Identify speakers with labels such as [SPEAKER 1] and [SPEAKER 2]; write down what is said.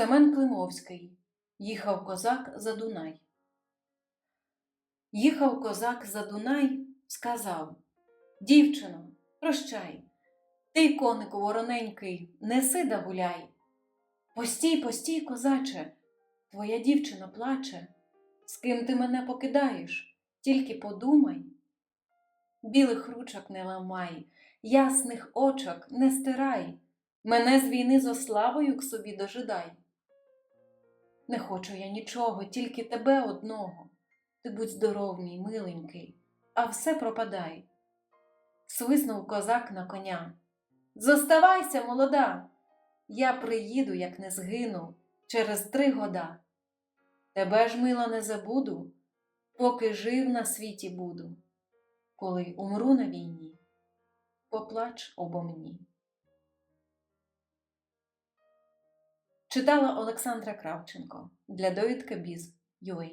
[SPEAKER 1] Семен Климовський. Їхав козак за Дунай. Їхав козак за Дунай, сказав Дівчино, прощай, ти, конику вороненький, неси да гуляй. Постій, постій, козаче, твоя дівчина плаче. З ким ти мене покидаєш? Тільки подумай. Білих ручок не ламай, ясних очок не стирай, мене з війни зо славою к собі дожидай. Не хочу я нічого, тільки тебе одного. Ти будь здоров, мій миленький, а все пропадай. Свиснув козак на коня. Зоставайся, молода! Я приїду, як не згину, через три года. Тебе ж, мила, не забуду, поки жив на світі буду. Коли умру на війні, поплач обо мені. Читала Олександра Кравченко для довідка Біз UA.